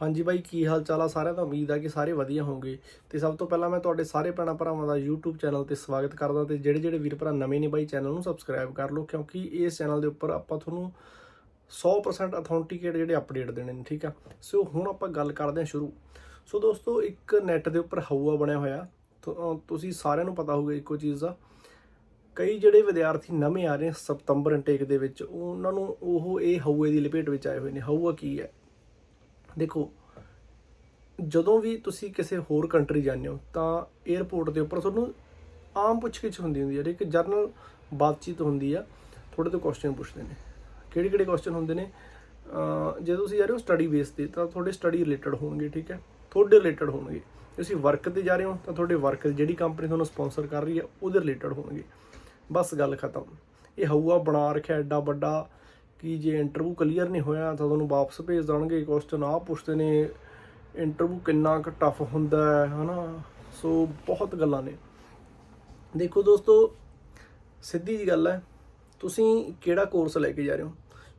ਹਾਂਜੀ ਬਾਈ, ਕੀ ਹਾਲ ਚਾਲ ਆ ਸਾਰਿਆਂ ਦਾ? ਉਮੀਦ ਆ ਕਿ ਸਾਰੇ ਵਧੀਆ ਹੋਵੋਗੇ ਤੇ ਸਭ ਤੋਂ ਪਹਿਲਾਂ ਮੈਂ ਤੁਹਾਡੇ ਸਾਰੇ ਭੈਣਾਂ ਭਰਾਵਾਂ ਦਾ YouTube ਚੈਨਲ ਤੇ ਸਵਾਗਤ ਕਰਦਾ ਤੇ ਜਿਹੜੇ ਜਿਹੜੇ ਵੀਰ ਭਰਾ ਨਵੇਂ ਨੇ ਬਾਈ, ਚੈਨਲ ਨੂੰ ਸਬਸਕ੍ਰਾਈਬ ਕਰ ਲਓ, ਕਿਉਂਕਿ ਇਸ ਚੈਨਲ ਦੇ ਉੱਪਰ ਆਪਾਂ ਤੁਹਾਨੂੰ 100% ਅਥੈਂਟਿਕੇਟ ਜਿਹੜੇ ਅਪਡੇਟ ਦੇਣੇ ਨੇ, ਠੀਕ ਆ? ਸੋ ਹੁਣ ਆਪਾਂ ਗੱਲ ਕਰਦੇ ਹਾਂ ਸ਼ੁਰੂ। ਸੋ ਦੋਸਤੋ, ਇੱਕ ਨੈਟ ਦੇ ਉੱਪਰ ਹਊਆ ਬਣਿਆ ਹੋਇਆ। ਤੁਸੀਂ ਸਾਰਿਆਂ ਨੂੰ ਪਤਾ ਹੋਊਗਾ ਇੱਕੋ ਚੀਜ਼ ਦਾ। ਕਈ ਜਿਹੜੇ ਵਿਦਿਆਰਥੀ ਨਵੇਂ ਆ ਰਹੇ ਸਤੰਬਰ ਇਨਟੇਕ ਦੇ ਵਿੱਚ, ਉਹਨਾਂ ਨੂੰ ਉਹ ਇਹ ਹਊਏ ਦੀ ਲਪੇਟ ਵਿੱਚ ਆਏ ਹੋਏ ਨੇ। ਹਊਆ ਕੀ ਹੈ? ਦੇਖੋ, ਜਦੋਂ ਵੀ ਤੁਸੀਂ ਕਿਸੇ ਹੋਰ ਕੰਟਰੀ ਜਾਂਦੇ ਹੋ, ਤਾਂ 에ਅਰਪੋਰਟ ਦੇ ਉੱਪਰ ਤੁਹਾਨੂੰ ਆਮ ਪੁੱਛਗਿੱਛ ਹੁੰਦੀ ਹੁੰਦੀ ਹੈ ਇੱਕ ਜਰਨਲ ਬਾਤਚੀਤ ਹੁੰਦੀ ਆ ਥੋੜੇ ਤੋਂ ਕੁਐਸਚਨ ਪੁੱਛਦੇ ਨੇ। ਕਿਹੜੇ ਕਿਹੜੇ ਕੁਐਸਚਨ ਹੁੰਦੇ ਨੇ? ਜੇ ਤੁਸੀਂ ਜਾ ਰਹੇ ਹੋ ਸਟੱਡੀ ਬੇਸ ਤੇ, ਤਾਂ ਤੁਹਾਡੇ ਸਟੱਡੀ ਰਿਲੇਟਡ ਹੋਣਗੇ, ਠੀਕ ਹੈ? ਤੁਹਾਡੇ ਰਿਲੇਟਡ ਹੋਣਗੇ। ਤੁਸੀਂ ਵਰਕ ਤੇ ਜਾ ਰਹੇ ਹੋ, ਤਾਂ ਤੁਹਾਡੇ ਵਰਕ ਜਿਹੜੀ ਕੰਪਨੀ ਤੁਹਾਨੂੰ ਸਪਾਂਸਰ ਕਰ ਰਹੀ ਹੈ, ਉਹਦੇ ਰਿਲੇਟਡ ਹੋਣਗੇ। ਬਸ ਗੱਲ ਖਤਮ। ਇਹ ਹਊਆ ਬਣਾ ਰੱਖਿਆ, ਐਡਾ ਵੱਡਾ ਕਿ ਜੇ ਇੰਟਰਵਿਊ ਕਲੀਅਰ ਨਹੀਂ ਹੋਇਆ ਤਾਂ ਤੁਹਾਨੂੰ ਵਾਪਸ ਭੇਜ ਦੇਣਗੇ। ਕੁਐਸਚਨ ਆ ਪੁੱਛਦੇ ਨੇ ਇੰਟਰਵਿਊ ਕਿੰਨਾ ਕੁ ਟਫ ਹੁੰਦਾ ਹੈ, ਹਨਾ? ਸੋ ਬਹੁਤ ਗੱਲਾਂ ਨੇ। ਦੇਖੋ ਦੋਸਤੋ, ਸਿੱਧੀ ਜੀ ਗੱਲ ਹੈ, ਤੁਸੀਂ ਕਿਹੜਾ ਕੋਰਸ ਲੈ ਕੇ ਜਾ ਰਹੇ ਹੋ?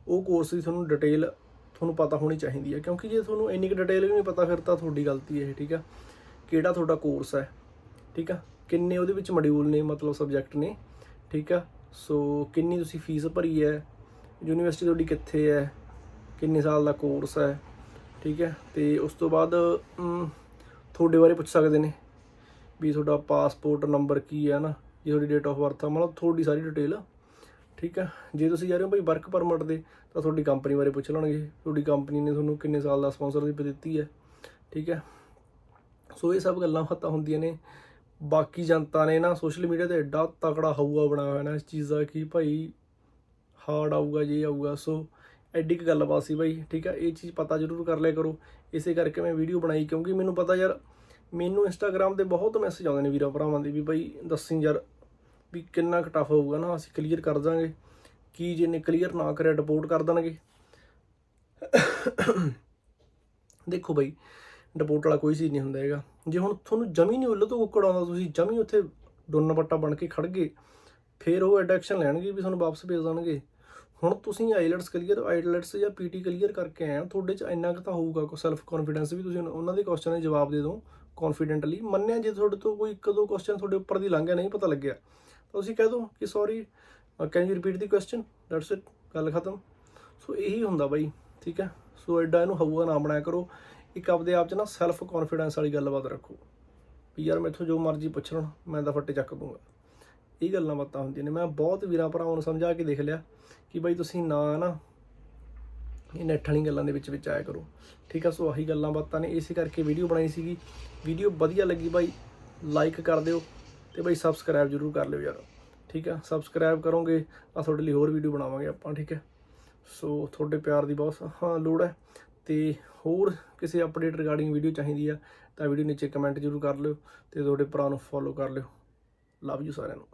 ਉਹ ਕੋਰਸ ਦੀ ਤੁਹਾਨੂੰ ਡਿਟੇਲ ਤੁਹਾਨੂੰ ਪਤਾ ਹੋਣੀ ਚਾਹੀਦੀ ਹੈ, ਕਿਉਂਕਿ ਜੇ ਤੁਹਾਨੂੰ ਇੰਨੀ ਕੁ ਡਿਟੇਲ ਵੀ ਨਹੀਂ ਪਤਾ, ਫਿਰ ਤਾਂ ਤੁਹਾਡੀ ਗਲਤੀ ਹੈ ਇਹ, ਠੀਕ ਆ ਕਿਹੜਾ ਤੁਹਾਡਾ ਕੋਰਸ ਹੈ, ਠੀਕ ਆ ਕਿੰਨੇ ਉਹਦੇ ਵਿੱਚ ਮੋਡਿਊਲ ਨੇ, ਮਤਲਬ ਸਬਜੈਕਟ ਨੇ, ਠੀਕ ਆ ਸੋ ਕਿੰਨੀ ਤੁਸੀਂ ਫੀਸ ਭਰੀ ਹੈ ਯੂਨੀਵਰਸਿਟੀ ਤੁਹਾਡੀ ਕਿੱਥੇ ਹੈ? ਕਿੰਨੇ ਸਾਲ ਦਾ ਕੋਰਸ ਹੈ? ਠੀਕ ਹੈ? ਤੇ ਉਸ ਤੋਂ ਬਾਅਦ ਤੁਹਾਡੇ ਬਾਰੇ ਪੁੱਛ ਸਕਦੇ ਨੇ ਵੀ ਤੁਹਾਡਾ ਪਾਸਪੋਰਟ ਨੰਬਰ ਕੀ ਹੈ ਨਾ ਜੇ ਤੁਹਾਡੀ ਡੇਟ ਆਫ ਬਰਥ ਆ, ਮਤਲਬ ਤੁਹਾਡੀ ਸਾਰੀ ਡਿਟੇਲ ਠੀਕ ਹੈ? ਜੇ ਤੁਸੀਂ ਜਾ ਰਹੇ ਹੋ ਭਾਈ ਵਰਕ ਪਰਮਿਟ ਦੇ, ਤਾਂ ਤੁਹਾਡੀ ਕੰਪਨੀ ਬਾਰੇ ਪੁੱਛ ਲੈਣਗੇ। ਤੁਹਾਡੀ ਕੰਪਨੀ ਨੇ ਤੁਹਾਨੂੰ ਕਿੰਨੇ ਸਾਲ ਦਾ ਸਪਾਂਸਰਸ਼ਿਪ ਦਿੱਤੀ ਹੈ। ਠੀਕ ਹੈ? ਸੋ ਇਹ ਸਭ ਗੱਲਾਂ ਬਾਤਾਂ ਹੁੰਦੀਆਂ ਨੇ। ਬਾਕੀ ਜਨਤਾ ਨੇ ਨਾ ਸੋਸ਼ਲ ਮੀਡੀਆ ਤੇ ਐਡਾ ਤਕੜਾ ਹਊਆ ਬਣਾਇਆ ਹੋਇਆ ਨਾ ਇਸ ਚੀਜ਼ ਦਾ ਕਿ ਭਾਈ ਹਾਰਡ ਆਊਗਾ, ਜੇ ਆਊਗਾ ਸੋ ਐਡੀ ਕੁ ਗੱਲਬਾਤ ਸੀ ਬਾਈ, ਠੀਕ ਆ? ਇਹ ਚੀਜ਼ ਪਤਾ ਜ਼ਰੂਰ ਕਰ ਲਿਆ ਕਰੋ। ਇਸੇ ਕਰਕੇ ਮੈਂ ਵੀਡੀਓ ਬਣਾਈ, ਕਿਉਂਕਿ ਮੈਨੂੰ ਪਤਾ ਯਾਰ, ਮੈਨੂੰ ਇੰਸਟਾਗ੍ਰam ਤੇ ਬਹੁਤ ਮੈਸੇਜ ਆਉਂਦੇ ਨੇ ਵੀਰਾਂ ਭਰਾਵਾਂ ਦੇ ਵੀ ਬਾਈ, ਦੱਸੀ ਯਾਰ ਵੀ ਕਿੰਨਾ ਕੁ ਟਫ ਹੋਊਗਾ ਨਾ, ਅਸੀਂ ਕਲੀਅਰ ਕਰ ਦਾਂਗੇ। ਕੀ ਜੇ ਨੇ ਕਲੀਅਰ ਨਾ ਕਰਿਆ ਰਿਪੋਰਟ ਕਰ ਦੇਣਗੇ। ਦੇਖੋ ਬਾਈ ਰਿਪੋਰਟ ਵਾਲਾ ਕੋਈ ਚੀਜ਼ ਨਹੀਂ ਹੁੰਦਾ ਹੈਗਾ। ਜੇ ਹੁਣ ਤੁਹਾਨੂੰ ਜਮੀ ਨਹੀਂ ਉੱਲੋ ਤੋਂ ਕੁੱਕੜ ਆਉਂਦਾ, ਤੁਸੀਂ ਜਮੀ ਉੱਥੇ ਡੋਨ ਪੱਟਾ ਬਣ ਕੇ ਖੜ ਗਏ, ਫਿਰ ਉਹ ਐਡੈਕਸ਼ਨ ਲੈਣਗੇ ਵੀ ਤੁਹਾਨੂੰ ਵਾਪਸ ਭੇਜ ਦੇਣਗੇ। ਹੁਣ ਤੁਸੀਂ ਆਈਲੈਟਸ ਕਲੀਅਰ, ਆਈਲੈਟਸ ਜਾਂ ਪੀਟੀ ਕਲੀਅਰ ਕਰਕੇ ਆਏ ਹੋ, ਤੁਹਾਡੇ ਚ ਇੰਨਾ ਕੁ ਤਾਂ ਹੋਊਗਾ ਕੋ ਸੈਲਫ ਕੌਨਫੀਡੈਂਸ ਵੀ, ਤੁਸੀਂ ਉਹਨਾਂ ਦੇ ਕੁਐਸਚਨ ਦੇ ਜਵਾਬ ਦੇ ਦਿਓ ਕੌਨਫੀਡੈਂਟਲੀ ਮੰਨਿਆ ਜੇ ਤੁਹਾਡੇ ਤੋਂ ਕੋਈ ਇੱਕ ਦੋ ਕੁਐਸਚਨ ਤੁਹਾਡੇ ਉੱਪਰ ਦੀ ਲੰਘ ਗਿਆ, ਨਹੀਂ ਪਤਾ ਲੱਗਿਆ, ਤਾਂ ਤੁਸੀਂ ਕਹਿ ਦਿਓ ਕਿ sorry can you repeat the question that's it ਗੱਲ ਖਤਮ। ਸੋ ਇਹੀ ਹੁੰਦਾ ਬਾਈ, ਠੀਕ ਹੈ? ਸੋ ਐਡਾ ਇਹਨੂੰ ਹਊਆ ਨਾ ਬਣਾਇਆ ਕਰੋ। ਇੱਕ ਆਪਦੇ ਆਪ ਚ ਨਾ ਸੈਲਫ ਕੌਨਫੀਡੈਂਸ ਵਾਲੀ ਗੱਲਬਾਤ ਰੱਖੋ। ਵੀ ਯਾਰ ਮੈਥੋਂ ਜੋ ਮਰਜ਼ੀ ਪੁੱਛ ਲੈਣ, ਮੈਂ ਤਾਂ ਫੱਟੇ ਚੱਕ ਦੂੰਗਾ। ਇਹ ਗੱਲਾਂ ਬਾਤਾਂ ਹੁੰਦੀਆਂ ਨੇ। ਮੈਂ ਬਹੁਤ ਵੀਰਾਂ ਭਰਾਵਾਂ ਨੂੰ ਸਮਝਾ ਕੇ ਦੇਖ ਲਿਆ ਕਿ ਬਾਈ ਤੁਸੀਂ ਨਾ ਨਾ ਇਹ ਨੈਟ ਵਾਲੀ ਗੱਲਾਂ ਦੇ ਵਿੱਚ ਵਿੱਚ ਆਇਆ ਕਰੋ। ਠੀਕ ਆ, ਸੋ ਆਹੀ ਗੱਲਾਂ ਬਾਤਾਂ ਨੇ। ਇਸੇ ਕਰਕੇ ਵੀਡੀਓ ਬਣਾਈ ਸੀਗੀ। ਵੀਡੀਓ ਵਧੀਆ ਲੱਗੀ ਬਾਈ ਲਾਈਕ ਕਰ ਦਿਓ ਤੇ ਬਾਈ ਸਬਸਕ੍ਰਾਈਬ ਜਰੂਰ ਕਰ ਲਿਓ ਯਾਰ। ਠੀਕ ਆ ਸਬਸਕ੍ਰਾਈਬ ਕਰੋਗੇ ਤਾਂ ਤੁਹਾਡੇ ਲਈ ਹੋਰ ਵੀਡੀਓ ਬਣਾਵਾਂਗੇ ਆਪਾਂ, ਠੀਕ ਹੈ ਸੋ ਤੁਹਾਡੇ ਪਿਆਰ ਦੀ ਬਹੁਤ ਹਾਂ, ਲੋੜ ਹੈ। ਤੇ ਹੋਰ ਕਿਸੇ ਅਪਡੇਟ ਰਿਗਾਰਡਿੰਗ ਵੀਡੀਓ ਚਾਹੀਦੀ ਆ ਤਾਂ ਵੀਡੀਓ ਨੀਚੇ ਕਮੈਂਟ ਜਰੂਰ ਕਰ ਲਿਓ ਤੇ ਤੁਹਾਡੇ ਭਰਾ ਨੂੰ ਫੋਲੋ ਕਰ ਲਿਓ। ਲਵ ਯੂ ਸਾਰਿਆਂ ਨੂੰ।